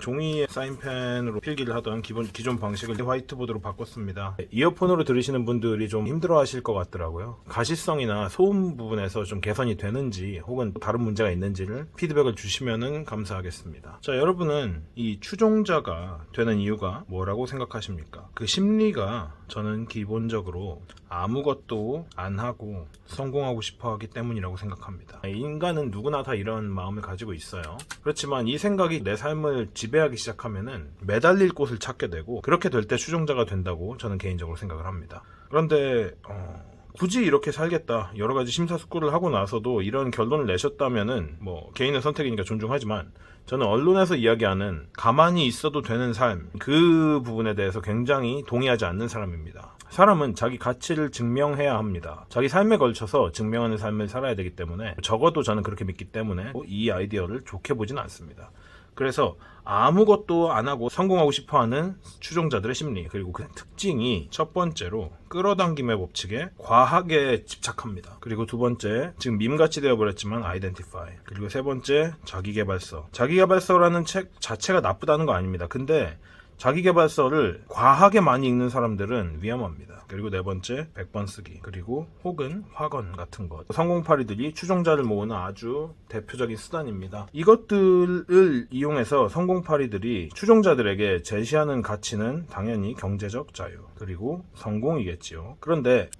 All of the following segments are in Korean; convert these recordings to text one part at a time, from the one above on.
종이에 사인펜으로 필기를 하던 기본 기존 방식을 화이트보드로 바꿨습니다. 이어폰으로 들으시는 분들이 좀 힘들어 하실 것 같더라고요. 가시성이나 소음 부분에서 좀 개선이 되는지 혹은 다른 문제가 있는지를 피드백을 주시면 감사하겠습니다. 자, 여러분은 이 추종자가 되는 이유가 뭐라고 생각하십니까? 그 심리가 저는 기본적으로 아무것도 안 하고 성공하고 싶어 하기 때문이라고 생각합니다. 인간은 누구나 다 이런 마음을 가지고 있어요. 그렇지만 이 생각이 내 삶을 지배하기 시작하면은 매달릴 곳을 찾게 되고 그렇게 될 때 추종자가 된다고 저는 개인적으로 생각을 합니다. 그런데 어, 굳이 이렇게 살겠다 여러 가지 심사숙고를 하고 나서도 이런 결론을 내셨다면은 뭐 개인의 선택이니까 존중하지만 저는 언론에서 이야기하는 가만히 있어도 되는 삶 그 부분에 대해서 굉장히 동의하지 않는 사람입니다. 사람은 자기 가치를 증명해야 합니다. 자기 삶에 걸쳐서 증명하는 삶을 살아야 되기 때문에 적어도 저는 그렇게 믿기 때문에 이 아이디어를 좋게 보진 않습니다. 그래서 아무것도 안 하고 성공하고 싶어 하는 추종자들의 심리, 그리고 그 특징이 첫 번째로 끌어당김의 법칙에 과하게 집착합니다. 그리고 두 번째, 지금 밈같이 되어버렸지만 아이덴티파이. 그리고 세 번째, 자기개발서. 자기개발서라는 책 자체가 나쁘다는 거 아닙니다. 근데 자기개발서를 과하게 많이 읽는 사람들은 위험합니다. 그리고 네 번째, 100번 쓰기. 그리고 혹은 확언 같은 것. 성공파리들이 추종자를 모으는 아주 대표적인 수단입니다. 이것들을 이용해서 성공파리들이 추종자들에게 제시하는 가치는 당연히 경제적 자유. 그리고 성공이겠지요. 그런데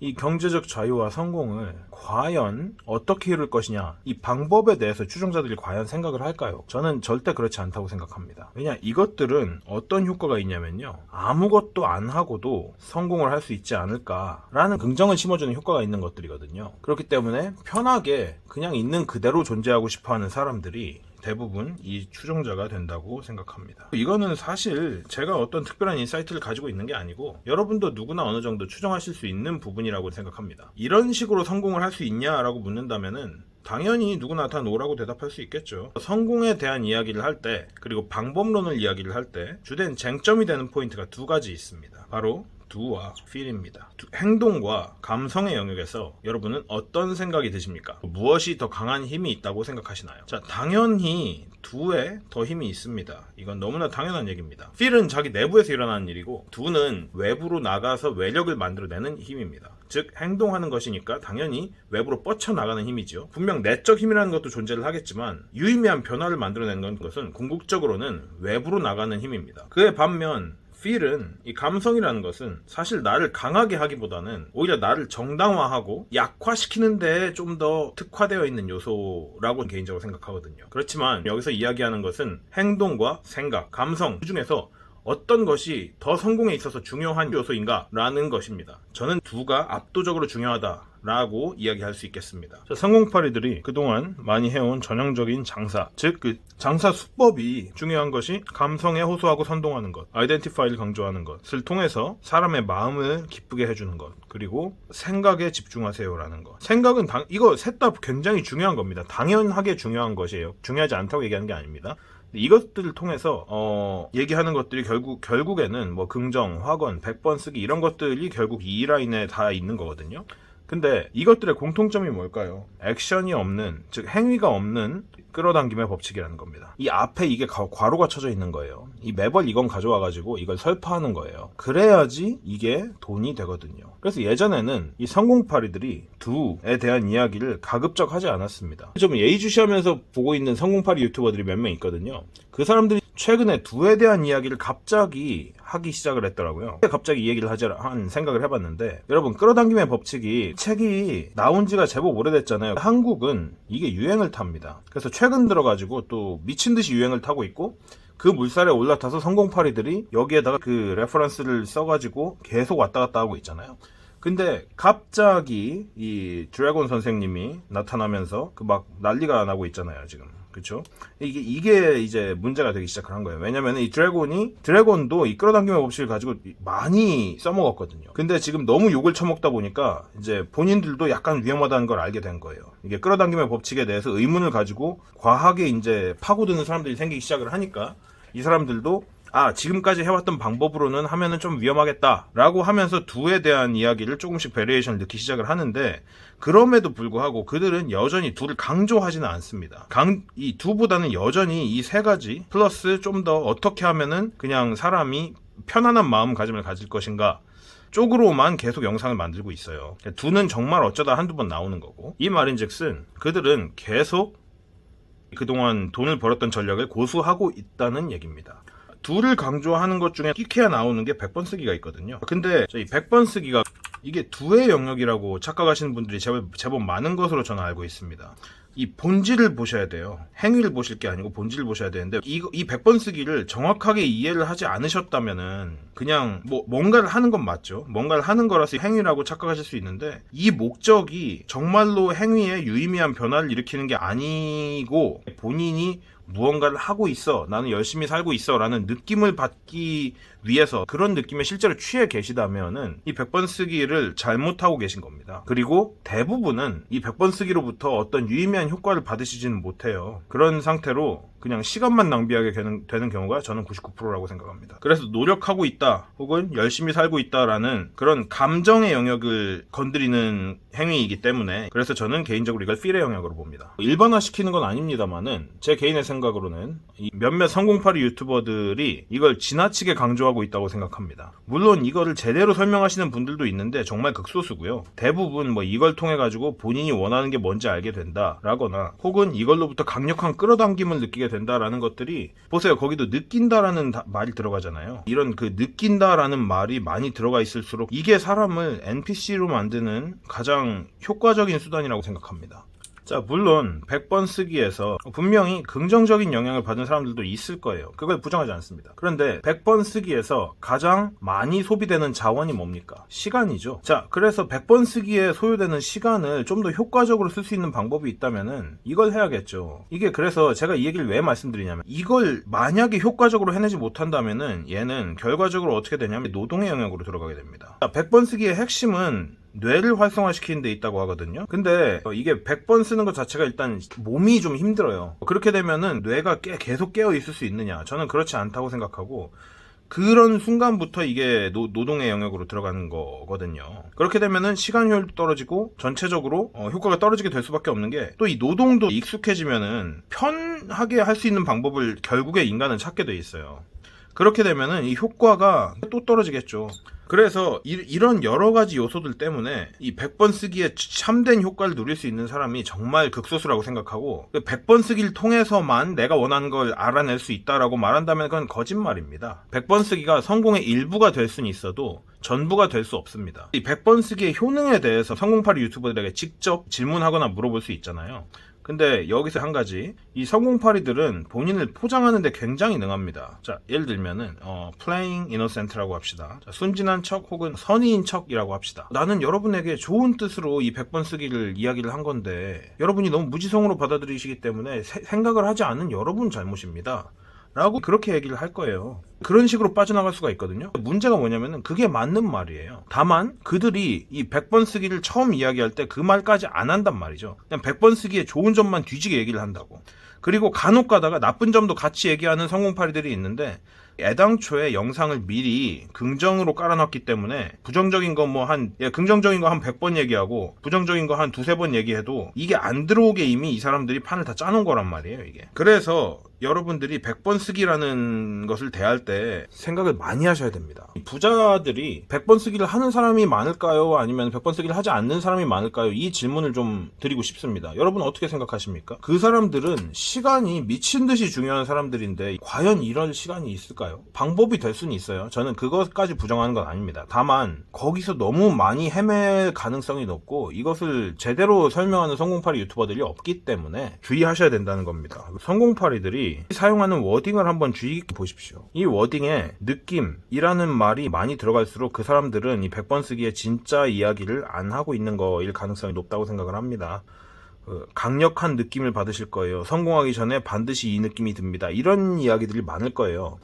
이 경제적 자유와 성공을 과연 어떻게 이룰 것이냐 이 방법에 대해서 추종자들이 과연 생각을 할까요? 저는 절대 그렇지 않다고 생각합니다. 왜냐 이것들은 어떤 효과가 있냐면요 아무것도 안 하고도 성공을 할 수 있지 않을까라는 긍정을 심어주는 효과가 있는 것들이거든요. 그렇기 때문에 편하게 그냥 있는 그대로 존재하고 싶어하는 사람들이 대부분 이 추종자가 된다고 생각합니다. 이거는 사실 제가 어떤 특별한 인사이트를 가지고 있는 게 아니고 여러분도 누구나 어느 정도 추정하실 수 있는 부분이라고 생각합니다. 이런 식으로 성공을 할 수 있냐라고 묻는다면은 당연히 누구나 다 노라고 대답할 수 있겠죠. 성공에 대한 이야기를 할 때, 그리고 방법론을 이야기를 할 때, 주된 쟁점이 되는 포인트가 두 가지 있습니다. 바로 do와 feel입니다. 두- 행동과 감성의 영역에서 여러분은 어떤 생각이 드십니까? 무엇이 더 강한 힘이 있다고 생각하시나요? 자, 당연히 do에 더 힘이 있습니다. 이건 너무나 당연한 얘기입니다. feel은 자기 내부에서 일어나는 일이고 do는 외부로 나가서 외력을 만들어내는 힘입니다. 즉 행동하는 것이니까 당연히 외부로 뻗쳐나가는 힘이죠. 분명 내적 힘이라는 것도 존재를 하겠지만 유의미한 변화를 만들어내는 것은 궁극적으로는 외부로 나가는 힘입니다. 그에 반면 feel은 이 감성이라는 것은 사실 나를 강하게 하기보다는 오히려 나를 정당화하고 약화시키는데 좀 더 특화되어 있는 요소라고 개인적으로 생각하거든요. 그렇지만 여기서 이야기하는 것은 행동과 생각, 감성 그 중에서 어떤 것이 더 성공에 있어서 중요한 요소인가? 라는 것입니다. 저는 두가 압도적으로 중요하다 라고 이야기할 수 있겠습니다. 자, 성공파리들이 그동안 많이 해온 전형적인 장사, 즉 그 장사 수법이 중요한 것이 감성에 호소하고 선동하는 것, 아이덴티파이를 강조하는 것을 통해서 사람의 마음을 기쁘게 해주는 것, 그리고 생각에 집중하세요라는 것. 생각은 당, 이거 셋 다 굉장히 중요한 겁니다. 당연하게 중요한 것이에요. 중요하지 않다고 얘기하는 게 아닙니다. 이것들을 통해서 어, 얘기하는 것들이 결국 결국에는 뭐 긍정, 확언, 100번 쓰기 이런 것들이 결국 이 라인에 다 있는 거거든요. 근데 이것들의 공통점이 뭘까요? 액션이 없는, 즉 행위가 없는 끌어당김의 법칙이라는 겁니다. 이 앞에 이게 가- 괄호가 쳐져 있는 거예요. 이 매벌 이건 가져와 가지고 이걸 설파하는 거예요. 그래야지 이게 돈이 되거든요. 그래서 예전에는 이 성공파리들이 두에 대한 이야기를 가급적 하지 않았습니다. 좀 예의주시하면서 보고 있는 성공파리 유튜버들이 몇 명 있거든요. 그 사람들이 최근에 두에 대한 이야기를 갑자기 하기 시작을 했더라고요. 갑자기 이 얘기를 하자 한 생각을 해봤는데 여러분 끌어당김의 법칙이 책이 나온 지가 제법 오래됐잖아요. 한국은 이게 유행을 탑니다. 그래서 최근 들어가지고 또 미친 듯이 유행을 타고 있고 그 물살에 올라타서 성공파리들이 여기에다가 그 레퍼런스를 써가지고 계속 왔다 갔다 하고 있잖아요. 근데 갑자기 이 드래곤 선생님이 나타나면서 그 막 난리가 나고 있잖아요 지금 그쵸? 이게 이게 이제 문제가 되기 시작을 한 거예요. 왜냐면 이 드래곤이 드래곤도 이 끌어당김의 법칙을 가지고 많이 써먹었거든요. 근데 지금 너무 욕을 처먹다 보니까 이제 본인들도 약간 위험하다는 걸 알게 된 거예요. 이게 끌어당김의 법칙에 대해서 의문을 가지고 과하게 이제 파고드는 사람들이 생기기 시작을 하니까 이 사람들도 아 지금까지 해왔던 방법으로는 하면은 좀 위험하겠다라고 하면서 두에 대한 이야기를 조금씩 베리에이션을 넣기 시작을 하는데 그럼에도 불구하고 그들은 여전히 두를 강조하지는 않습니다. 강, 이 두보다는 여전히 이 세 가지 플러스 좀 더 어떻게 하면은 그냥 사람이 편안한 마음가짐을 가질 것인가 쪽으로만 계속 영상을 만들고 있어요. 두는 정말 어쩌다 한두 번 나오는 거고 이 말인즉슨 그들은 계속 그동안 돈을 벌었던 전략을 고수하고 있다는 얘기입니다. 둘을 강조하는 것 중에 끼케야 나오는 게 100번 쓰기가 있거든요. 근데 이 100번 쓰기가 이게 두의 영역이라고 착각하시는 분들이 제법, 제법 많은 것으로 저는 알고 있습니다. 이 본질을 보셔야 돼요. 행위를 보실 게 아니고 본질을 보셔야 되는데 이, 이 100번 쓰기를 정확하게 이해를 하지 않으셨다면은 그냥 뭐 뭔가를 하는 건 맞죠. 뭔가를 하는 거라서 행위라고 착각하실 수 있는데 이 목적이 정말로 행위에 유의미한 변화를 일으키는 게 아니고 본인이 무언가를 하고 있어. 나는 열심히 살고 있어. 라는 느낌을 받기 위해서 그런 느낌에 실제로 취해 계시다면은 이 100번 쓰기를 잘못하고 계신 겁니다. 그리고 대부분은 이 100번 쓰기로부터 어떤 유의미한 효과를 받으시지는 못해요. 그런 상태로 그냥 시간만 낭비하게 되는, 되는 경우가 저는 99%라고 생각합니다. 그래서 노력하고 있다 혹은 열심히 살고 있다라는 그런 감정의 영역을 건드리는 행위이기 때문에 그래서 저는 개인적으로 이걸 필의 영역으로 봅니다. 일반화시키는 건 아닙니다만은 제 개인의 생각으로는 이 몇몇 성공파리 유튜버들이 이걸 지나치게 강조하고 있다고 생각합니다. 물론 이거를 제대로 설명하시는 분들도 있는데 정말 극소수고요. 대부분 뭐 이걸 통해 가지고 본인이 원하는 게 뭔지 알게 된다라거나 혹은 이걸로부터 강력한 끌어당김을 된다라는 것들이 보세요. 거기도 느낀다라는 다- 말이 들어가잖아요. 이런 그 느낀다라는 말이 많이 들어가 있을수록 이게 사람을 NPC로 만드는 가장 효과적인 수단이라고 생각합니다. 자, 물론 100번 쓰기에서 분명히 긍정적인 영향을 받은 사람들도 있을 거예요. 그걸 부정하지 않습니다. 그런데 100번 쓰기에서 가장 많이 소비되는 자원이 뭡니까? 시간이죠. 자, 그래서 100번 쓰기에 소요되는 시간을 좀 더 효과적으로 쓸 수 있는 방법이 있다면은 이걸 해야겠죠. 이게 그래서 제가 이 얘기를 왜 말씀드리냐면 이걸 만약에 효과적으로 해내지 못한다면은 얘는 결과적으로 어떻게 되냐면 노동의 영역으로 들어가게 됩니다. 자, 100번 쓰기의 핵심은 뇌를 활성화시키는 데 있다고 하거든요. 근데 어, 이게 100번 쓰는 것 자체가 일단 몸이 좀 힘들어요. 그렇게 되면은 뇌가 깨- 계속 깨어 있을 수 있느냐? 저는 그렇지 않다고 생각하고 그런 순간부터 이게 노, 노동의 영역으로 들어가는 거거든요. 그렇게 되면은 시간 효율도 떨어지고 전체적으로 어, 효과가 떨어지게 될 수밖에 없는 게 또 이 노동도 익숙해지면은 편하게 할 수 있는 방법을 결국에 인간은 찾게 돼 있어요. 그렇게 되면은 이 효과가 또 떨어지겠죠. 그래서 이, 런 여러 가지 요소들 때문에 이 100번 쓰기에 참된 효과를 누릴 수 있는 사람이 정말 극소수라고 생각하고 100번 쓰기를 통해서만 내가 원하는 걸 알아낼 수 있다라고 말한다면 그건 거짓말입니다. 100번 쓰기가 성공의 일부가 될 수는 있어도 전부가 될 수 없습니다. 이 100번 쓰기의 효능에 대해서 성공파리 유튜버들에게 직접 질문하거나 물어볼 수 있잖아요. 근데 여기서 한 가지 이 성공파리들은 본인을 포장하는데 굉장히 능합니다. 자 예를 들면은 어, playing innocent라고 합시다. 자, 순진한 척 혹은 선의인 척이라고 합시다. 나는 여러분에게 좋은 뜻으로 이 100번 쓰기를 이야기를 한 건데 여러분이 너무 무지성으로 받아들이시기 때문에 세- 생각을 하지 않은 여러분 잘못입니다. 라고 그렇게 얘기를 할 거예요. 그런 식으로 빠져나갈 수가 있거든요. 문제가 뭐냐면은 그게 맞는 말이에요. 다만 그들이 이 100번 쓰기를 처음 이야기할 때 그 말까지 안 한단 말이죠. 그냥 100번 쓰기에 좋은 점만 뒤지게 얘기를 한다고. 그리고 간혹 가다가 나쁜 점도 같이 얘기하는 성공파리들이 있는데 애당초에 영상을 미리 긍정으로 깔아놨기 때문에 부정적인 거뭐한 예, 긍정적인 거 한 100번 얘기하고 부정적인 거 한 두세 번 얘기해도 이게 안 들어오게 이미 이 사람들이 판을 다 짜놓은 거란 말이에요, 이게. 그래서 여러분들이 100번 쓰기라는 것을 대할 때 생각을 많이 하셔야 됩니다. 이 부자들이 100번 쓰기를 하는 사람이 많을까요? 아니면 100번 쓰기를 하지 않는 사람이 많을까요? 이 질문을 좀 드리고 싶습니다. 여러분 어떻게 생각하십니까? 그 사람들은 시간이 미친 듯이 중요한 사람들인데 과연 이런 시간이 있을까요? 방법이 될 수는 있어요. 저는 그것까지 부정하는 건 아닙니다. 다만 거기서 너무 많이 헤맬 가능성이 높고 이것을 제대로 설명하는 성공파리 유튜버들이 없기 때문에 주의하셔야 된다는 겁니다. 성공파리들이 사용하는 워딩을 한번 주의 깊게 보십시오. 이 워딩에 느낌이라는 말이 많이 들어갈수록 그 사람들은 이 100번 쓰기에 진짜 이야기를 안 하고 있는 거일 가능성이 높다고 생각을 합니다. 어, 강력한 느낌을 받으실 거예요. 성공하기 전에 반드시 이 느낌이 듭니다. 이런 이야기들이 많을 거예요.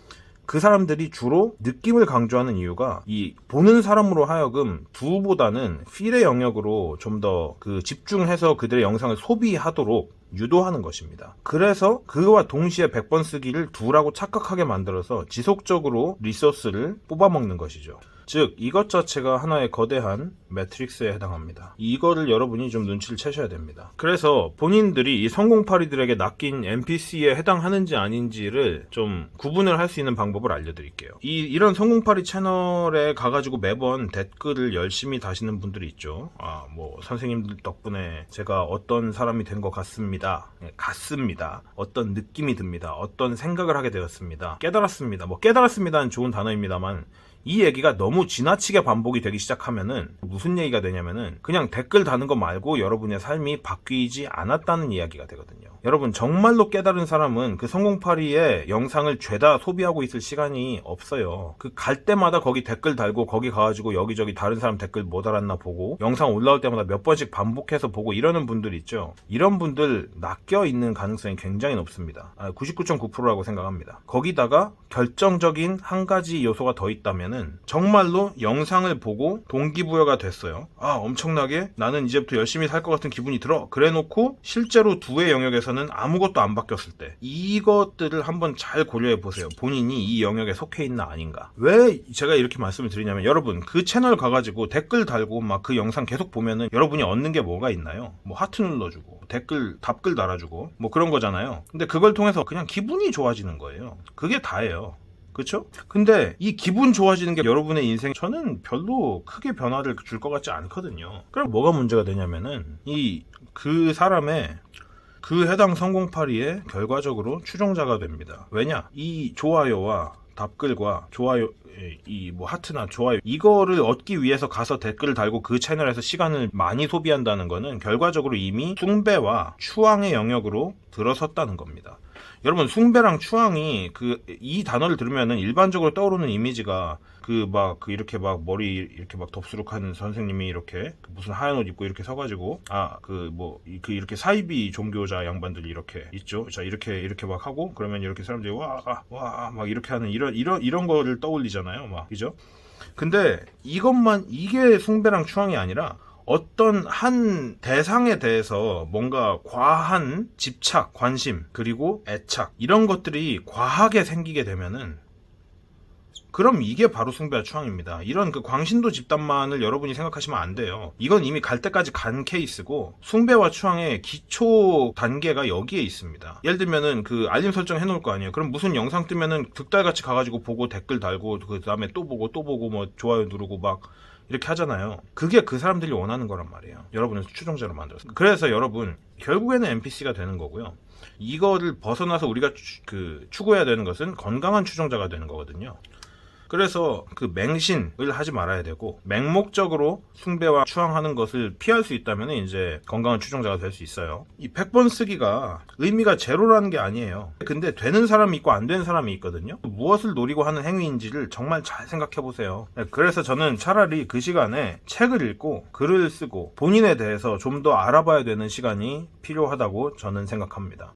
그 사람들이 주로 느낌을 강조하는 이유가 이 보는 사람으로 하여금 두보다는 필의 영역으로 좀 더 그 집중해서 그들의 영상을 소비하도록 유도하는 것입니다. 그래서 그와 동시에 100번 쓰기를 두라고 착각하게 만들어서 지속적으로 리소스를 뽑아먹는 것이죠. 즉 이것 자체가 하나의 거대한 매트릭스에 해당합니다. 이거를 여러분이 좀 눈치를 채셔야 됩니다. 그래서 본인들이 이 성공파리들에게 낚인 NPC에 해당하는지 아닌지를 좀 구분을 할 수 있는 방법을 알려드릴게요. 이 이런 성공파리 채널에 가가지고 매번 댓글을 열심히 다시는 분들이 있죠. 아 뭐 선생님들 덕분에 제가 어떤 사람이 된 것 같습니다. 예, 같습니다. 어떤 느낌이 듭니다. 어떤 생각을 하게 되었습니다. 깨달았습니다. 뭐 깨달았습니다는 좋은 단어입니다만 이 얘기가 너무 지나치게 반복이 되기 시작하면은 무슨 얘기가 되냐면은 그냥 댓글 다는 거 말고 여러분의 삶이 바뀌지 않았다는 이야기가 되거든요. 여러분 정말로 깨달은 사람은 그 성공파리의 영상을 죄다 소비하고 있을 시간이 없어요. 그 갈 때마다 거기 댓글 달고 거기 가가지고 여기저기 다른 사람 댓글 못 알았나 보고 영상 올라올 때마다 몇 번씩 반복해서 보고 이러는 분들 있죠. 이런 분들 낚여 있는 가능성이 굉장히 높습니다. 99.9%라고 생각합니다. 거기다가 결정적인 한 가지 요소가 더 있다면 은 정말로 영상을 보고 동기부여가 됐어요. 아 엄청나게 나는 이제부터 열심히 살 것 같은 기분이 들어. 그래 놓고 실제로 두의 영역에서는 아무것도 안 바뀌었을 때 이것들을 한번 잘 고려해 보세요. 본인이 이 영역에 속해 있나 아닌가. 왜 제가 이렇게 말씀을 드리냐면 여러분 그 채널 가가지고 댓글 달고 막 그 영상 계속 보면은 여러분이 얻는 게 뭐가 있나요? 뭐 하트 눌러주고 댓글 답글 달아주고 뭐 그런 거잖아요. 근데 그걸 통해서 그냥 기분이 좋아지는 거예요. 그게 다예요. 그렇죠? 근데 이 기분 좋아지는 게 여러분의 인생 저는 별로 크게 변화를 줄 것 같지 않거든요. 그럼 뭐가 문제가 되냐면은 이 그 사람의 그 해당 성공파리에 결과적으로 추종자가 됩니다. 왜냐? 이 좋아요와 답글과 좋아요 이 뭐 하트나 좋아요 이거를 얻기 위해서 가서 댓글을 달고 그 채널에서 시간을 많이 소비한다는 거는 결과적으로 이미 숭배와 추앙의 영역으로 들어섰다는 겁니다. 여러분 숭배랑 추앙이 그 이 단어를 들으면은 일반적으로 떠오르는 이미지가 그 막 그 이렇게 막 머리 이렇게 막 덥수룩한 선생님이 이렇게 그 무슨 하얀 옷 입고 이렇게 서가지고 아 그 뭐 그 이렇게 사이비 종교자 양반들이 이렇게 있죠. 자 이렇게 이렇게 막 하고 그러면 이렇게 사람들이 와 와 막 이렇게 하는 이런 이런 이런 거를 떠올리잖아요. 막 그죠? 근데 이것만 이게 숭배랑 추앙이 아니라 어떤 한 대상에 대해서 뭔가 과한 집착, 관심, 그리고 애착 이런 것들이 과하게 생기게 되면은 그럼 이게 바로 숭배와 추앙입니다. 이런 그 광신도 집단만을 여러분이 생각하시면 안 돼요. 이건 이미 갈 때까지 간 케이스고 숭배와 추앙의 기초 단계가 여기에 있습니다. 예를 들면은 그 알림 설정 해놓을 거 아니에요. 그럼 무슨 영상 뜨면은 득달같이 가가지고 보고 댓글 달고 그 다음에 또 보고 또 보고 뭐 좋아요 누르고 막 이렇게 하잖아요. 그게 그 사람들이 원하는 거란 말이에요. 여러분을 추종자로 만들어서. 그래서 여러분 결국에는 NPC가 되는 거고요. 이거를 벗어나서 우리가 추, 그 추구해야 되는 것은 건강한 추종자가 되는 거거든요. 그래서 그 맹신을 하지 말아야 되고 맹목적으로 숭배와 추앙하는 것을 피할 수 있다면 이제 건강한 추종자가 될 수 있어요. 이 100번 쓰기가 의미가 제로라는 게 아니에요. 근데 되는 사람이 있고 안 되는 사람이 있거든요. 무엇을 노리고 하는 행위인지를 정말 잘 생각해 보세요. 그래서 저는 차라리 그 시간에 책을 읽고 글을 쓰고 본인에 대해서 좀 더 알아봐야 되는 시간이 필요하다고 저는 생각합니다.